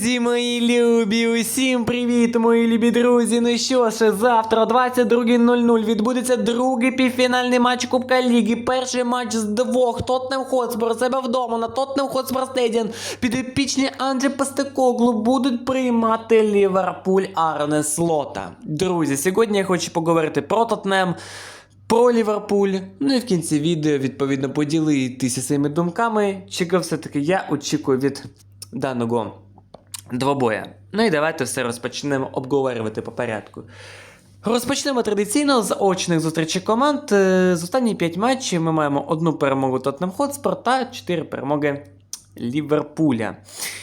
Друзі, мої любі, усім привіт, мої любі друзі. Ну що ж, завтра 22.00 відбудеться другий півфінальний матч Кубка Ліги. Перший матч з двох Тотнем Хотспор у себе вдома на Тотнем Хотспор Стедіон. Підопічні Анджі Пастекоглу будуть приймати Ліверпуль Арне Слота. Друзі, сьогодні я хочу поговорити про Тотнем. Про Ліверпуль, ну і в кінці відео відповідно поділитися своїми думками, чого все-таки я очікую від даного двобоя. Ну і давайте все розпочнемо обговорювати по порядку. Розпочнемо традиційно з очних зустрічей команд. Е, З останні 5 матчів ми маємо одну перемогу Тоттенхем Хотспор та 4 перемоги Ліверпуля.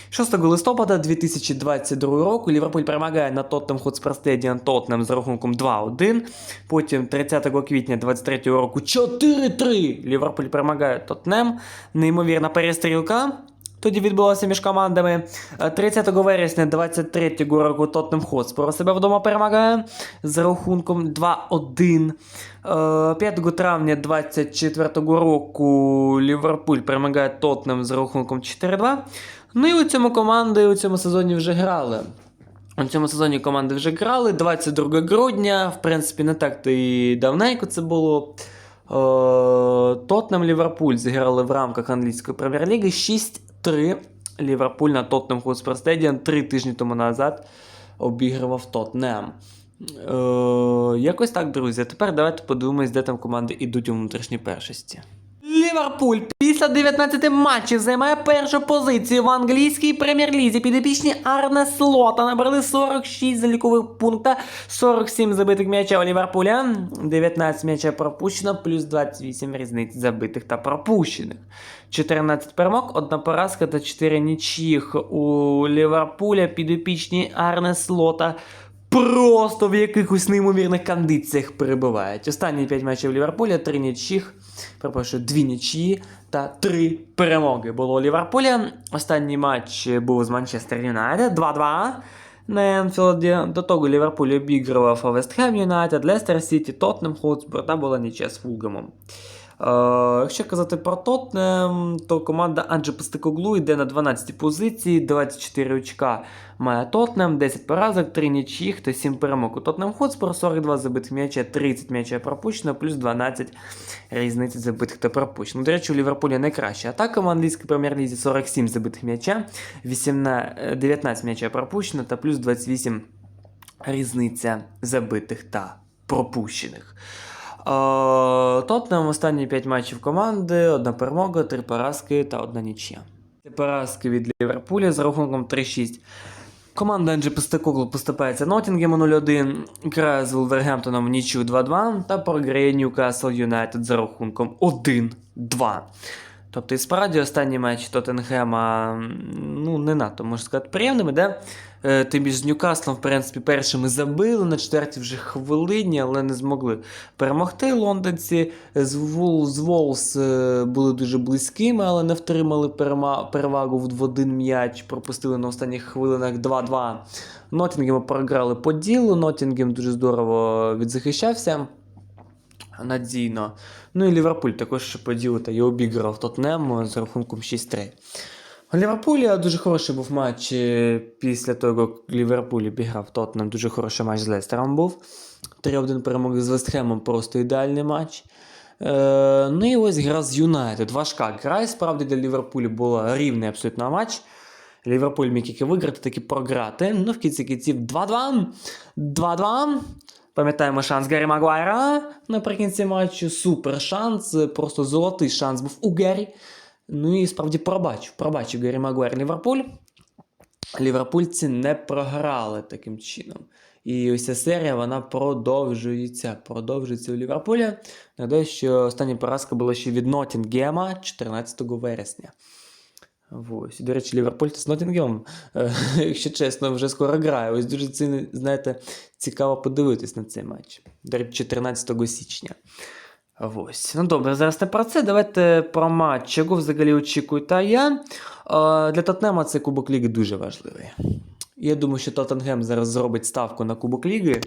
6 листопада 2022 року Ліверпуль перемагає на Тоттенхем Хотспор Стедіон Тоттенхем з рахунком 2-1. Потім 30 квітня 2023 року 4-3 Ліверпуль перемагає Тоттенхем. Неймовірна перестрілка. Тоді відбулося між командами. Е, 30 вересня 23 року Тоттенхем Хотспор себе вдома перемагає з рахунком 2-1. Е, 5 травня 24-го року Ліверпуль перемагає Тоттенхем з рахунком 4-2. Ну і у цьому команди у цьому сезоні вже грали. У цьому сезоні команди вже грали 22 грудня. В принципі, не так то і давненько це було. Е, Тотнем Ліверпуль зіграли в рамках англійської прем'єр-ліги 6-3. Ліверпуль на Тотнем Хотспер Стедіан три тижні тому назад обігрував Тотнем. Е, якось так, друзі. Тепер давайте подивимось, де там команди йдуть у внутрішній першості. Ліверпуль після 19 матчів займає першу позицію в англійській прем'єр-лізі. Підопічні Арне Слота набрали 46 залікових пункта, 47 забитих м'яча у Ліверпуля, 19 м'яча пропущено, плюс 28 різниць забитих та пропущених. 14 перемог, одна поразка та 4 нічїх у Ліверпуля. Підопічні Арне Слота просто в якихось неймовірних кондиціях перебувають. Останні 5 матчів Ліверпуля, 3 нічих, перепрошую, 2 нічиї та 3 перемоги було у Ліверпуля. Останній матч був з Манчестер Юнайтед 2-2 на Енфілді. До того Ліверпуль обігрував Вестхем Юнайтед, Лестер Сіті, Тоттенхем Хотспур та була нічия з Фулгамом. Е, якщо казати про Тотнем, то команда Анджі Пестикоглу йде на 12 позиції, 24 очка має Тотнем, 10 поразок, 3 нічих та 7 перемог. У Тотнем Хотспор 42 забитих м'яча, 30 м'яча пропущено, плюс 12 різниці забитих та пропущено. До речі, у Ліверпуля найкраща атака в англійській прем'єр-лізі 47 забитих м'яча, 18, 19 м'яча пропущено та плюс 28 різниця забитих та пропущених. Е, Тотнем останні 5 матчів команди, одна перемога, 3 поразки та одна нічия. Поразки від Ліверпуля з рахунком 3-6. Команда Енджі Пестекоглу поступається Ноттінгему 0-1, грає з Вулвергемптоном в нічю 2-2 та програє Ньюкасл Юнайтед за рахунком 1-2. Тобто, і справді останній матч Тоттенгема ну, не надто, можна сказати, приємними, де е, тим більше з Ньюкаслом, в принципі, першими забили на четвертій вже хвилині, але не змогли перемогти. Лондонці з, Волс е, були дуже близькими, але не втримали перевагу в, один м'яч, пропустили на останніх хвилинах 2-2. Ноттінгему програли по ділу. Ноттінгем дуже здорово відзахищався надійно. Ну і Ліверпуль також по ділу та й обіграв Тотнем з рахунком 6-3. У Ліверпуля дуже хороший був матч е, після того, як Ліверпуль обіграв Тотнем. Дуже хороший матч з Лестером був. 3-1 перемоги з Вестхемом, просто ідеальний матч. Е, ну і ось гра з Юнайтед. Важка гра, і справді для Ліверпуля була рівний абсолютно матч. Ліверпуль міг як і виграти, так і програти. Ну, в кінці кінців 2-2. 2-2. Пам'ятаємо шанс Гаррі Магуайра наприкінці матчу. Супер шанс, просто золотий шанс був у Гаррі. Ну і справді пробачив. Пробачив Гаррі Магуайр Ліверпуль. Ліверпульці не програли таким чином. І ось ця серія вона продовжується. Продовжується у Ліверпуля. Нагадаю, що остання поразка була ще від Ноттінгема 14 вересня. Ось. До речі, Ліверпуль з Ноттінгемом, е, якщо чесно, вже скоро грає. Ось дуже знаєте, цікаво подивитись на цей матч. До речі, 14 січня. Ось. Ну добре, зараз не про це. Давайте про матч. Чого взагалі очікую та я. Е, Для Тотнема цей Кубок Ліги дуже важливий. Я думаю, що Тоттенгем зараз зробить ставку на Кубок Ліги.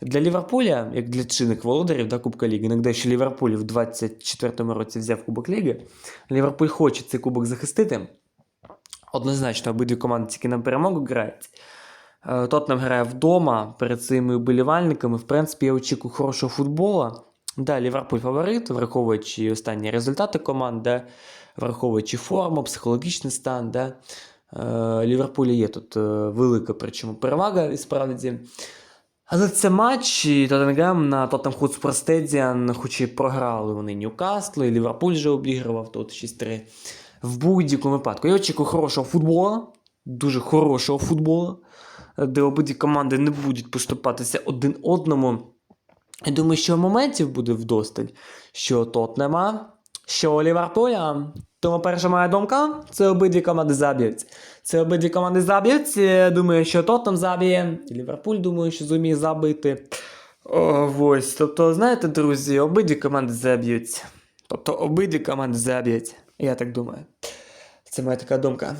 Для Ліверпуля, як для чинних володарів да, Кубка Ліги, нагадаю, що Ліверпуль в 24-му році взяв Кубок Ліги. Ліверпуль хоче цей кубок захистити. Однозначно, обидві команди тільки на перемогу грають. Е, Тотнем грає вдома перед своїми вболівальниками. В принципі, я очікую хорошого футболу. Да, Ліверпуль фаворит, враховуючи останні результати команди, враховуючи форму, психологічний стан. Да. Е, Ліверпулі є тут е, велика причому перевага і справді. Але це матч і Тоттенгем на Тоттенхам Хотспур Стедіан, хоч і програли вони Ньюкасл, і Ліверпуль вже обігрував тут 6-3. В будь-якому випадку. Я очікую хорошого футболу, дуже хорошого футболу, де обидві команди не будуть поступатися один одному. Я думаю, що моментів буде вдосталь, що Тотнема, що Ліверпуля. Тому перша моя думка це обидві команди заб'ють. Це обидві команди заб'ють. Думаю, що Тоттенхам заб'є. Ліверпуль, думаю, що зуміє забити. О, ось. Тобто, знаєте, друзі, обидві команди заб'ють. Тобто обидві команди заб'ють. Я так думаю. Це моя така думка.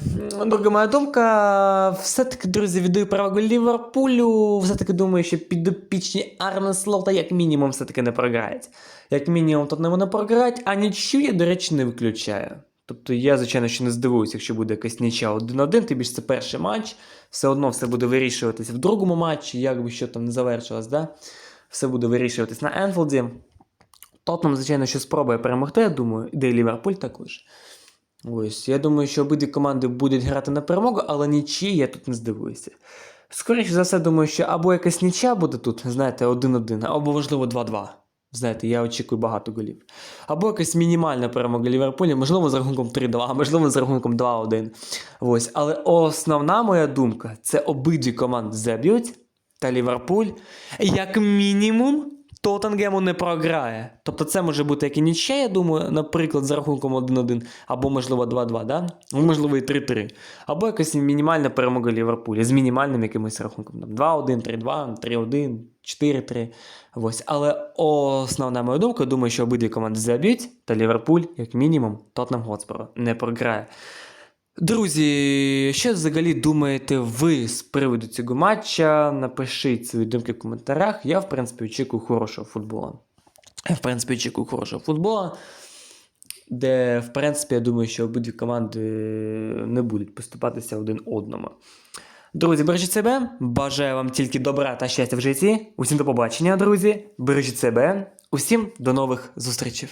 Друга моя думка. Все-таки, друзі, віддаю перевагу Ліверпулю. Все-таки думаю, що підопічні Арне Слота як мінімум все-таки не програють. Як мінімум тут не програють, а нічю я, до речі, не виключаю. Тобто я, звичайно, що не здивуюся, якщо буде якась нічя 1-1, тим більше це перший матч. Все одно все буде вирішуватися в другому матчі, як би що там не завершилось, да? все буде вирішуватись на Енфілді. Тотнам, звичайно, що спробує перемогти, я думаю, де і Ліверпуль також. Ось, я думаю, що обидві команди будуть грати на перемогу, але нічі я тут не здивуюся. Скоріше за все, думаю, що або якась нічя буде тут, знаєте, 1-1, або, можливо, 2-2. Знаєте, я очікую багато голів. Або якась мінімальна перемога Ліверпуля, можливо, з рахунком 3-2, можливо, з рахунком 2-1. Ось. Але основна моя думка це обидві команди заб'ють, та Ліверпуль, як мінімум, Тоттенгему не програє. Тобто це може бути як і нічия, я думаю, наприклад, з рахунком 1-1, або, можливо, 2-2, да? Ну, можливо, і 3-3. Або якась мінімальна перемога Ліверпуля з мінімальним якимось рахунком. Там, 2-1, 3-2, 3-1, 4-3. Ось. Але основна моя думка, думаю, що обидві команди заб'ють, та Ліверпуль, як мінімум, Тотнем Готспору не програє. Друзі, що взагалі думаєте ви з приводу цього матча? Напишіть свої думки в коментарях. Я, в принципі, очікую хорошого футболу. Я, в принципі, очікую хорошого футболу, де, в принципі, я думаю, що обидві команди не будуть поступатися один одному. Друзі, бережіть себе. Бажаю вам тільки добра та щастя в житті. Усім до побачення, друзі. Бережіть себе. Усім до нових зустрічей.